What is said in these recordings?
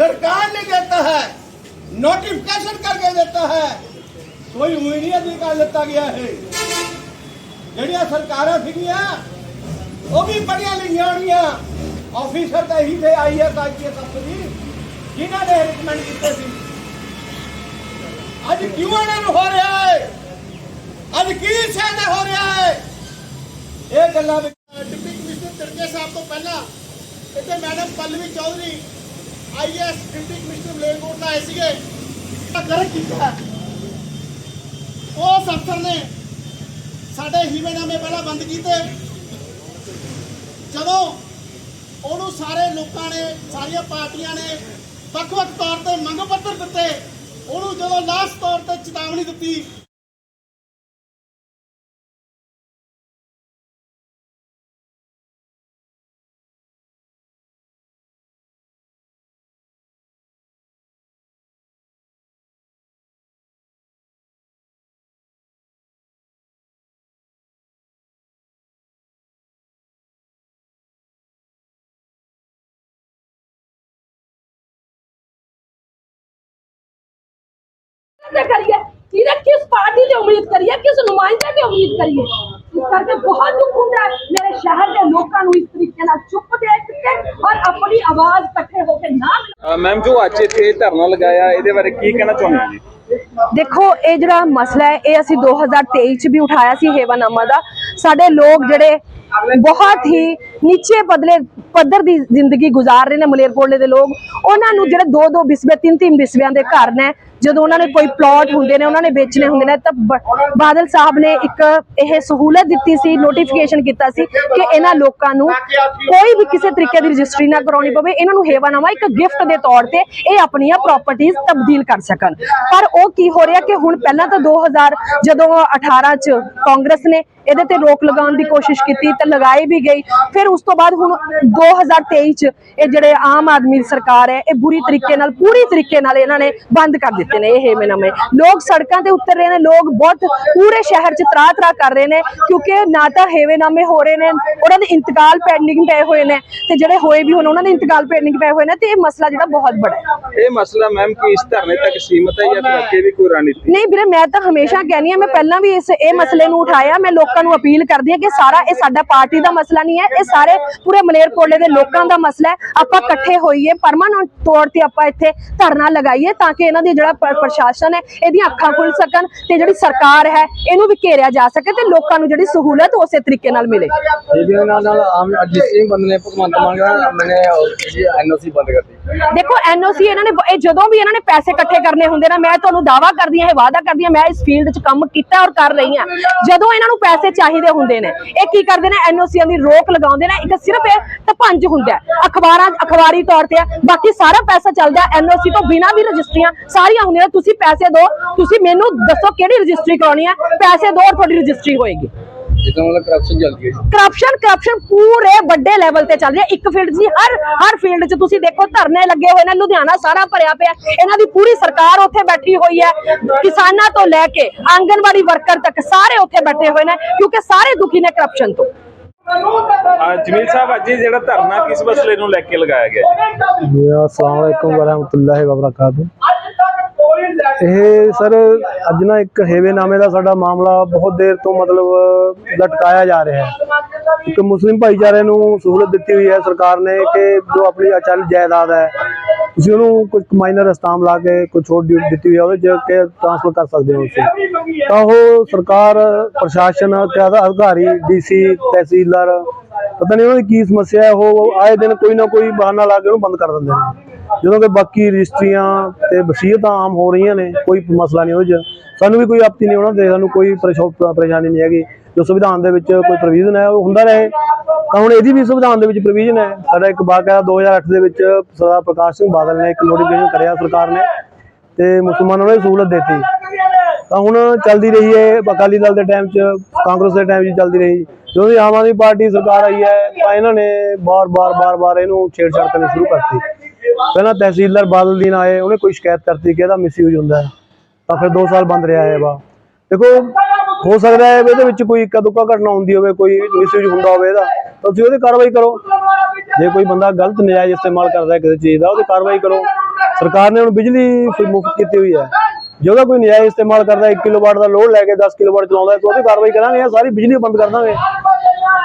सरकार ने देता है नोटिफिकेशन करके देता है ਕੋਈ ਉਹੀ ਨਹੀਂ ਅਧਿਕਾਰ ਦਿੱਤਾ ਗਿਆ ਹੈ ਜਿਹੜੀਆਂ ਸਰਕਾਰਾਂ ਸੀਗੀਆਂ, ਉਹ ਵੀ ਬੜੀਆਂ ਲਈਆਂ ਹੋਣੀਆਂ ਆਫੀਸਰ ਤਾਂ ਇਹੀ ਤੇ ਆਈ ਹੈ ਤਾਂ ਕਿ ਕੰਪਨੀ ਜਿਨ੍ਹਾਂ ਨੇ ਰეკਮੈਂਡ ਕੀਤੇ ਸੀ। ਅੱਜ ਕਿਉਂ ਇਹਨਾਂ ਨੂੰ ਹੋ ਰਿਹਾ ਹੈ? ਅੱਜ ਕੀ ਸਹਿਣਾ ਹੋ ਰਿਹਾ ਹੈ? ਇਹ ਗੱਲਾਂ ਡਿਪਟੀ ਕਮਿਸ਼ਨਰ ਤੜਕੇ ਸਾਹਿਬ ਤੋਂ ਪਹਿਲਾਂ ਇੱਥੇ madam Pallavi Chaudhary IAS deputy commissioner Malerkotla ਦਾ ਆਏ ਸੀਗੇ। ਤਾਂ ਗਰਕ ਕੀਤਾ। ਉਸ ਅਫਸਰ ਨੇ ਸਾਡੇ ਹੀਵੇਨਾਮੇ ਪਹਿਲਾਂ ਬੰਦ ਕੀਤੇ। ਜਦੋਂ ਉਹਨੂੰ ਸਾਰੇ ਲੋਕਾਂ ਨੇ, ਸਾਰੀਆਂ ਪਾਰਟੀਆਂ ਨੇ ਵੱਖ-ਵੱਖ ਤੌਰ ਤੇ ਮੰਗ ਪੱਤਰ ਦਿੱਤੇ, ਉਹਨੂੰ ਜਦੋਂ ਲਾਸਟ ਤੌਰ ਤੇ ਚੇਤਾਵਨੀ ਦਿੱਤੀ से करिए सीधे किस पार्टी से उम्मीद करिए किस नुमाइंदे से उम्मीद करिए इस करके बहुत दुख ਹੁੰਦਾ ਹੈ ਮੇਰੇ ਸ਼ਹਿਰ ਦੇ ਲੋਕਾਂ ਨੂੰ ਇਸ ਤਰੀਕੇ ਨਾਲ ਚੁੱਪ ਦੇਖ ਕੇ ਔਰ ਆਪਣੀ ਆਵਾਜ਼ ਇਕੱਠੇ ਹੋ ਕੇ ਨਾ ਮਿਲਾ- ਮੈਮ ਜੋ ਅੱਜ ਇੱਥੇ ਧਰਨਾ ਲਗਾਇਆ ਇਹਦੇ ਬਾਰੇ ਕੀ ਕਹਿਣਾ ਚਾਹੁੰਦੇ ਹੋ ਜੀ ਦੇਖੋ ਇਹ ਜਿਹੜਾ ਮਸਲਾ ਹੈ ਇਹ ਅਸੀਂ 2023 ਚ ਵੀ ਉਠਾਇਆ ਸੀ ਹੇਵਾਨਾਮਾ ਦਾ ਸਾਡੇ ਲੋਕ ਜਿਹੜੇ ਬਹੁਤ ਹੀ ਨੀਚੇ ਪਦਲੇ ਪੱਧਰ ਦੀ ਜ਼ਿੰਦਗੀ ਗੁਜ਼ਾਰ ਰਹੇ ਨੇ ਮਲੇਰਕੋਟਲੇ ਦੇ ਲੋਕ ਉਹਨਾਂ ਨੂੰ ਜਿਹੜੇ ਦੋ ਦੋ ਬਿਸਵੇ ਤਿੰਨ ਤਿੰਨ ਬਿਸਵਿਆਂ ਦੇ ਘਰ ਨੇ ਜਦੋਂ ਉਹਨਾਂ ਨੇ ਕੋਈ ਪਲਾਟ ਹੁੰਦੇ ਨੇ, ਉਹਨਾਂ ਨੇ ਵੇਚਣੇ ਹੁੰਦੇ ਨੇ, ਤਾਂ ਬਾਦਲ ਸਾਹਿਬ ਨੇ ਇੱਕ ਇਹ ਸਹੂਲਤ ਦਿੱਤੀ ਸੀ ਨੋਟੀਫਿਕੇਸ਼ਨ ਕੀਤਾ ਸੀ ਕਿ ਇਹਨਾਂ ਲੋਕਾਂ ਨੂੰ ਕੋਈ ਵੀ ਕਿਸੇ ਤਰੀਕੇ ਦੀ ਰਜਿਸਟਰੀ ਨਾ ਕਰਾਉਣੀ ਪਵੇ, ਇਹਨਾਂ ਨੂੰ ਹੇਵਾਨਾਮਾ ਇੱਕ ਗਿਫਟ ਦੇ ਤੌਰ ਤੇ ਇਹ ਆਪਣੀਆਂ ਪ੍ਰਾਪਰਟੀਆਂ ਤਬਦੀਲ ਕਰ ਸਕਣ। ਪਰ ਉਹ ਕੀ ਹੋ ਰਿਹਾ ਕਿ ਹੁਣ ਪਹਿਲਾਂ ਤਾਂ 2000 ਜਦੋਂ 18 ਚ ਕਾਂਗਰਸ ਨੇ ਇਹਦੇ ਤੇ ਰੋਕ ਲਗਾਉਣ ਦੀ ਕੋਸ਼ਿਸ਼ ਕੀਤੀ ਤਾਂ ਲਗਾਈ ਵੀ ਗਈ। ਫਿਰ ਉਸ ਤੋਂ ਬਾਅਦ ਹੁਣ 2023 ਚ ਇਹ ਜਿਹੜੇ ਆਮ ਆਦਮੀ ਦੀ ਸਰਕਾਰ ਹੈ ਇਹ ਬੁਰੀ ਤਰੀਕੇ ਨਾਲ ਪੂਰੀ ਤਰੀਕੇ ਨਾਲ ਇਹਨਾਂ ਨੇ ਬੰਦ ਕਰ ਦਿੱਤੇ ਨੇ ਇਹ ਹੇਮਨਾਮੇ ਲੋਕ ਸੜਕਾਂ ਤੇ ਉਤਰ ਰਹੇ ਨੇ ਲੋਕ ਬਹੁਤ ਪੂਰੇ ਸ਼ਹਿਰ ਚ ਤਰਾ ਤਰਾ ਕਰ ਰਹੇ ਨੇ ਕਿਉਂਕਿ ਨਾ ਤਾਂ ਹੇਵੇਨਾਮੇ ਹੋ ਰਹੇ ਨੇ ਉਹਨਾਂ ਦੇ ਇੰਤਕਾਲ ਪੈਂਡਿੰਗ ਪਏ ਹੋਏ ਨੇ ਤੇ ਜਿਹੜੇ ਹੋਏ ਵੀ ਹੁਣ ਉਹਨਾਂ ਦੇ ਇੰਤਕਾਲ ਪੈਂਡਿੰਗ ਪਏ ਹੋਏ ਨੇ ਤੇ ਇਹ ਮਸਲਾ ਜਿਹੜਾ ਬਹੁਤ ਬੜਾ ਹੈ। ਇਹ ਮਸਲਾ ਮੈਮ ਕੀ ਇਸ ਧਰਨੇ ਤੱਕ ਸੀਮਤ ਹੈ ਜਾਂ ਅੱਗੇ ਵੀ ਕੋਈ ਰਣਨੀਤੀ? ਨਹੀਂ ਵੀਰੇ ਮੈਂ ਤਾਂ ਹਮੇਸ਼ਾ ਕਹਿੰਦੀ ਆ ਮੈਂ ਪਹਿਲਾਂ ਵੀ ਇਸ ਇਹ ਮਸਲੇ ਨੂੰ ਉਠਾਇਆ ਮੈਂ ਲੋਕਾਂ ਨੂੰ ਅਪੀਲ ਕਰਦੀ ਆ ਕਿ ਸਾਰਾ ਇਹ ਸਾਡਾ ਪਾਰਟੀ ਦਾ ਮਸਲਾ ਨਹੀਂ ਹੈ, ਇਹ ਸਾਰੇ ਪੂਰੇ ਮਲੇਰਕੋਟਲੇ ਦੇ ਲੋਕਾਂ ਦਾ ਮਸਲਾ ਹੈ। ਆਪਾਂ ਇਕੱਠੇ ਹੋਈਏ, ਪਰਮਾਨੈਂਟ ਤੌਰ ਤੇ ਆਪਾਂ ਇੱਥੇ ਧਰਨਾ ਲਗਾਈਏ ਤਾਂ ਕਿ ਇਹਨਾਂ ਦੀ ਜਿਹੜਾ ਪ੍ਰਸ਼ਾਸਨ ਹੈ, ਇਹਦੀਆਂ ਅੱਖਾਂ ਖੁੱਲ ਸਕਣ ਤੇ ਜਿਹੜੀ ਸਰਕਾਰ ਹੈ, ਇਹਨੂੰ ਵੀ ਘੇਰਿਆ ਜਾ ਸਕੇ ਤੇ ਲੋਕਾਂ ਨੂੰ ਜਿਹੜੀ ਸਹੂਲਤ ਉਸੇ ਤਰੀਕੇ ਨਾਲ ਮਿਲੇ। ਇਹਦੇ ਨਾਲ ਨਾਲ ਆਮ ਅਜੀਤ ਸਿੰਘ ਬੰਦ ਨੇ ਭਗਵੰਤ ਮਾਨ ਮੈਨੇ ਐਨਓਸੀ ਬੰਦ ਕਰਤੀ ਦੇਖੋ ਐਨਓਸੀ ਇਹਨਾਂ ਨੇ ਇਹ ਜਦੋਂ ਵੀ ਇਹਨਾਂ ਨੇ ਪੈਸੇ ਇਕੱਠੇ ਕਰਨੇ ਹੁੰਦੇ ਨਾ, ਮੈਂ ਤੁਹਾਨੂੰ ਦਾਵਾ ਕਰਦੀ ਹਾਂ, ਇਹ ਵਾਅਦਾ ਕਰਦੀ ਹਾਂ, ਮੈਂ ਇਸ ਫੀਲਡ 'ਚ ਕੰਮ ਕੀਤਾ ਔਰ ਕਰ ਰਹੀ ਹਾਂ। ਜਦੋਂ ਇਹਨਾਂ ਨੂੰ ਪੈਸੇ ਚਾਹੀਦੇ ਹੁੰਦੇ ਨੇ, ਇਹ ਕੀ ਕਰਦੇ ਨੇ ਐਨਓਸੀਆਂ ਦੀ ਰੋਕ ਲਗਾਉਂਦੇ ਨੇ, ਇੱਕ ਸਿਰਫ ਇਹ ਤਪੰਜ ਹੁੰਦਾ ਅਖਬਾਰਾਂ, ਅਖਬਾਰੀ ਤੌਰ ਤੇ ਹੈ ਬਾਕੀ ਸਾਰਾ ਪੈਸਾ ਚੱਲਦਾ ਐਨਓਸੀ ਤੋਂ ਬਿਨਾਂ ਵੀ ਰਜਿਸਟਰੀਆਂ ਸਾਰੀਆਂ ਹੁੰਦੀਆਂ ਤੁਸੀਂ ਪੈਸੇ ਦਿਓ, ਤੁਸੀਂ ਮੈਨੂੰ ਦੱਸੋ ਕਿਹੜੀ ਰਜਿਸਟਰੀ ਕਰਾਉਣੀ ਹੈ, ਪੈਸੇ ਦਿਓ ਔਰ ਤੁਹਾਡੀ ਰਜਿਸਟਰੀ ਹੋਏਗੀ। ਜਿੱਦਾਂ ਮਤਲਬ ਕਰਪਸ਼ਨ ਚੱਲਦੀ ਹੈ ਕਰਪਸ਼ਨ ਕਰਪਸ਼ਨ ਪੂਰੇ ਵੱਡੇ ਲੈਵਲ ਤੇ ਚੱਲ ਰਿਹਾ ਇੱਕ ਫੀਲਡ ਦੀ ਹਰ ਹਰ ਫੀਲਡ 'ਚ ਤੁਸੀਂ ਦੇਖੋ ਧਰਨੇ ਲੱਗੇ ਹੋਏ ਨੇ ਲੁਧਿਆਣਾ ਸਾਰਾ ਭਰਿਆ ਪਿਆ। ਇਹਨਾਂ ਦੀ ਪੂਰੀ ਸਰਕਾਰ ਉੱਥੇ ਬੈਠੀ ਹੋਈ ਹੈ। ਕਿਸਾਨਾਂ ਤੋਂ ਲੈ ਕੇ ਆਂਗਨਵਾੜੀ ਵਰਕਰ ਤੱਕ ਸਾਰੇ ਉੱਥੇ ਬੈਠੇ ਹੋਏ ਨੇ ਕਿਉਂਕਿ ਸਾਰੇ ਦੁਖੀ ਨੇ ਕਰਪਸ਼ਨ ਤੋਂ। ਜਮੀਲ ਸਾਹਿਬ ਅੱਜ ਜਿਹੜਾ ਧਰਨਾ ਕਿਸ ਮਸਲੇ ਨੂੰ ਲੈ ਕੇ ਲਗਾਇਆ ਗਿਆ ਹੈ? ਜੀ ਅਸਲਾਮ ਵਾਲੇਕੁਮ ਵਰਹਿਮਤੁਲਾਹਿ ਵਬਰਕਾਤੁਹ। ਇਹ ਸਰ ਅੱਜ ਨਾ ਇੱਕ ਹੇਵੇਨਾਮੇ ਦਾ ਸਾਡਾ ਮਾਮਲਾ ਬਹੁਤ ਦੇਰ ਤੋਂ ਮਤਲਬ ਲਟਕਾਇਆ ਜਾ ਰਿਹਾ ਹੈ। ਇੱਕ ਮੁਸਲਿਮ ਭਾਈਚਾਰੇ ਨੂੰ ਸਹੂਲਤ ਦਿੱਤੀ ਹੋਈ ਹੈ ਸਰਕਾਰ ਨੇ ਕਿ ਜੋ ਆਪਣੀ ਅਚਲ ਜਾਇਦਾਦ ਹੈ, ਤੁਸੀਂ ਉਹਨੂੰ ਕੁਝ ਮਾਈਨਰ ਅਸਤਾਮ ਲਾ ਕੇ ਕੁਝ ਛੋਟ ਡਿਊਟੀ ਦਿੱਤੀ ਹੋਈ ਹੈ, ਉਹਦੇ ਚ ਕਿ ਟ੍ਰਾਂਸਫਰ ਕਰ ਸਕਦੇ ਹੋ ਤੁਸੀਂ। ਤਾਂ ਉਹ ਸਰਕਾਰ, ਪ੍ਰਸ਼ਾਸਨ ਤੇ ਅਧਿ- ਅਧਿਕਾਰੀ ਡੀਸੀ ਤਹਿਸੀਲਦਾਰ, ਪਤਾ ਨਹੀਂ ਉਹਨਾਂ ਦੀ ਕੀ ਸਮੱਸਿਆ ਹੈ, ਉਹ ਆਏ ਦਿਨ ਕੋਈ ਨਾ ਕੋਈ ਬਹਾਨਾ ਲਾ ਕੇ ਉਹਨੂੰ ਬੰਦ ਕਰ ਦਿੰਦੇ ਨੇ। ਜਦੋਂ ਕਿ ਬਾਕੀ ਰਜਿਸਟਰੀਆਂ ਤੇ ਵਸੀਅਤਾਂ ਆਮ ਹੋ ਰਹੀਆਂ ਨੇ, ਕੋਈ ਮਸਲਾ ਨਹੀਂ ਉਹਦੇ 'ਚ। ਸਾਨੂੰ ਵੀ ਕੋਈ ਆਪਤੀ ਨਹੀਂ ਉਹਨਾਂ ਤੇ ਸਾਨੂੰ ਕੋਈ ਪਰੇਸ਼ਾ- ਪਰੇਸ਼ਾਨੀ ਨਹੀਂ ਹੈਗੀ। ਜੋ ਸੰਵਿਧਾਨ ਦੇ ਵਿੱਚ ਕੋਈ ਪ੍ਰੋਵੀਜ਼ਨ ਹੈ, ਉਹ ਹੁੰਦਾ ਰਹੇ। ਤਾਂ ਹੁਣ ਇਹਦੀ ਵੀ ਸੰਵਿਧਾਨ ਦੇ ਵਿੱਚ ਪ੍ਰੋਵੀਜ਼ਨ ਹੈ। ਸਾਡਾ ਇੱਕ ਵਾਕਿਆ 2008 ਦੇ ਵਿੱਚ ਸਰਦਾਰ ਪ੍ਰਕਾਸ਼ ਸਿੰਘ ਬਾਦਲ ਨੇ ਇੱਕ ਨੋਟੀਫਿਕੇਸ਼ਨ ਕਰਿਆ ਸਰਕਾਰ ਨੇ ਤੇ ਮੁਸਲਮਾਨਾਂ ਨੂੰ ਸਹੂਲਤ ਦਿੱਤੀ। ਤਾਂ ਹੁਣ ਚੱਲਦੀ ਰਹੀ ਹੈ, ਅਕਾਲੀ ਦਲ ਦੇ ਟਾਈਮ 'ਚ, ਕਾਂਗਰਸ ਦੇ ਟਾਈਮ 'ਚ ਚੱਲਦੀ ਰਹੀ। ਜਦੋਂ ਦੀ ਆਮ ਆਦਮੀ ਪਾਰਟੀ ਸਰਕਾਰ ਆਈ ਹੈ, ਤਾਂ ਇਹਨਾਂ ਨੇ ਬਾਰ-ਬਾਰ ਬਾਰ-ਬਾਰ ਇਹਨੂੰ ਛੇੜਛਾੜ ਕਰਨੀ ਸ਼ੁਰੂ ਕਰਤੀ। ਪਹਿਲਾਂ ਤਹਿਸੀਲਦਾਰ ਬਾਦਲ ਦੀ ਆਏ, ਉਹਨੇ ਕੋਈ ਸ਼ਿਕਾਇਤ ਕਰਤੀ ਕਿ ਇਹਦਾ ਮਿਸਯੂਜ਼ ਹੁੰਦਾ ਤਾਂ ਫਿਰ 2 ਸਾਲ ਬੰਦ ਰਿਹਾ ਹੈ ਵਾ ਦੇਖੋ, ਹੋ ਸਕਦਾ ਹੈ ਇਹਦੇ ਵਿੱਚ ਕੋਈ ਇੱਕਾ ਦੁੱਕਾ ਘਟਨਾ ਹੁੰਦੀ ਹੋਵੇ, ਕੋਈ ਮਿਸਯੂਜ਼ ਹੁੰਦਾ ਹੋਵੇ ਇਹਦਾ। ਤਾਂ ਤੁਸੀਂ ਉਹਦੀ ਕਾਰਵਾਈ ਕਰੋ। ਜੇ ਕੋਈ ਬੰਦਾ ਗਲਤ ਨਜਾਇਜ਼ ਇਸਤੇਮਾਲ ਕਰਦਾ ਹੈ ਕਿਸੇ ਚੀਜ਼ ਦਾ, ਉਹਦੀ ਕਾਰਵਾਈ ਕਰੋ। ਸਰਕਾਰ ਨੇ ਹੁਣ ਬਿਜਲੀ ਮੁਫਤ ਕੀਤੀ ਹੋਈ ਹੈ। ਜੇ ਉਹਦਾ ਕੋਈ ਨਜਾਇਜ਼ ਇਸਤੇਮਾਲ ਕਰਦਾ 1 ਕਿਲੋਵਾਟ ਦਾ ਲੋਡ ਲੈ ਕੇ 10 ਕਿਲੋਵਾਟ ਚਲਾਉਂਦਾ ਹੈ, ਤਾਂ ਉਹਦੀ ਕਾਰਵਾਈ ਕਰਾਂਗੇ ਜਾਂ ਸਾਰੀ ਬਿਜਲੀ ਬੰਦ ਕਰ ਦਾਂਗੇ।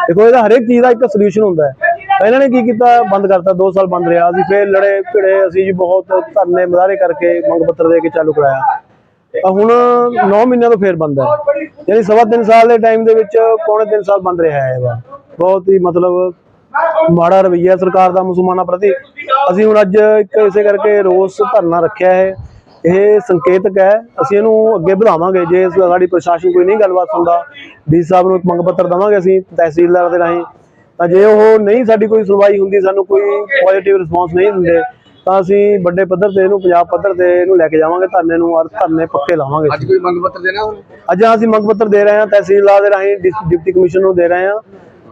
ਦੇਖੋ, ਇਹਦਾ ਹਰੇਕ ਚੀਜ਼ ਦਾ ਇੱਕ ਸੋਲੂਸ਼ਨ ਹੁੰਦਾ ਹੈ। ਇਹਨਾਂ ਨੇ ਕੀ ਕੀਤਾ? ਬੰਦ ਕਰਤਾ 2 ਸਾਲ ਬੰਦ ਰਿਹਾ। ਅਸੀਂ ਫੇਰ ਲੜੇ, ਭਿੜੇ, ਅਸੀਂ ਜੀ ਬਹੁਤ ਧਰਨੇ ਮੁਜ਼ਾਹਰੇ ਕਰਕੇ ਮੰਗ ਪੱਤਰ ਦੇ ਕੇ ਚਾਲੂ ਕਰਾਇਆ। ਤਾਂ ਹੁਣ 9 ਮਹੀਨਿਆਂ ਤੋਂ ਫੇਰ ਬੰਦ ਹੈ। ਯਾਨੀ ਸਵਾ ਤਿੰਨ ਸਾਲ ਦੇ ਟਾਈਮ ਦੇ ਵਿੱਚ ਪੌਣੇ 3 ਸਾਲ ਬੰਦ ਰਿਹਾ ਹੈ ਇਹ ਵਾ। ਬਹੁਤ ਹੀ ਮਤਲਬ ਮਾੜਾ ਰਵੱਈਆ ਸਰਕਾਰ ਦਾ ਮੁਸਲਮਾਨਾਂ ਪ੍ਰਤੀ। ਅਸੀਂ ਹੁਣ ਅੱਜ ਇੱਕ ਇਸੇ ਕਰਕੇ ਰੋਸ ਧਰਨਾ ਰੱਖਿਆ ਹੈ। ਇਹ ਸੰਕੇਤਕ ਹੈ। ਅਸੀਂ ਇਹਨੂੰ ਅੱਗੇ ਵਧਾਵਾਂਗੇ। ਜੇ ਸਾਡੀ ਪ੍ਰਸ਼ਾਸਨ ਕੋਈ ਨਹੀਂ ਗੱਲਬਾਤ ਸੁਣਦਾ, ਡੀ ਸਾਹਿਬ ਨੂੰ ਇੱਕ ਮੰਗ ਪੱਤਰ ਦਵਾਂਗੇ ਅਸੀਂ ਤਹਿਸੀਲਦਾਰ ਦੇ ਰਾਹੀਂ। ਤਾਂ ਜੇ ਉਹ ਨਹੀਂ ਸਾਡੀ ਕੋਈ ਸੁਣਵਾਈ ਹੁੰਦੀ ਸਾਨੂੰ ਕੋਈ ਪੋਜ਼ਿਟਿਵ ਰਿਸਪੌਂਸ ਨਹੀਂ ਦਿੰਦੇ ਤਾਂ ਅਸੀਂ ਵੱਡੇ ਪੱਧਰ ਤੇ ਇਹਨੂੰ ਪੰਜਾਬ ਪੱਧਰ ਤੇ ਇਹਨੂੰ ਲੈ ਕੇ ਜਾਵਾਂਗੇ ਧਰਨੇ ਨੂੰ ਔਰ ਧਰਨੇ ਪੱਕੇ ਲਾਵਾਂਗੇ ਅੱਜ ਕੋਈ ਮੰਗ ਪੱਤਰ ਦੇਣਾ ਅੱਜ ਅਸੀਂ ਮੰਗ ਪੱਤਰ ਦੇ ਰਹੇ ਹਾਂ ਤਹਿਸੀਲਦਾਰ ਦੇ ਰਾਹੀਂ ਡਿਪਟੀ ਕਮਿਸ਼ਨਰ ਨੂੰ ਦੇ ਰਹੇ ਹਾਂ।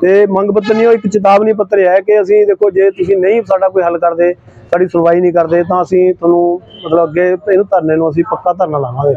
ਤੇ ਮੰਗ ਪੱਤਰ ਨਹੀਂ ਉਹ ਇੱਕ ਚੇਤਾਵਨੀ ਪੱਤਰ ਹੈ ਕਿ ਅਸੀਂ ਦੇਖੋ ਜੇ ਤੁਸੀਂ ਨਹੀਂ ਸਾਡਾ ਕੋਈ ਹੱਲ ਕਰਦੇ ਸਾਡੀ ਸੁਣਵਾਈ ਨਹੀਂ ਕਰਦੇ ਤਾਂ ਅਸੀਂ ਤੁਹਾਨੂੰ ਮਤਲਬ ਅੱਗੇ ਇਹਨੂੰ ਧਰਨੇ ਨੂੰ ਅਸੀਂ ਪੱਕਾ ਧਰਨਾ ਲਾਵਾਂਗੇ।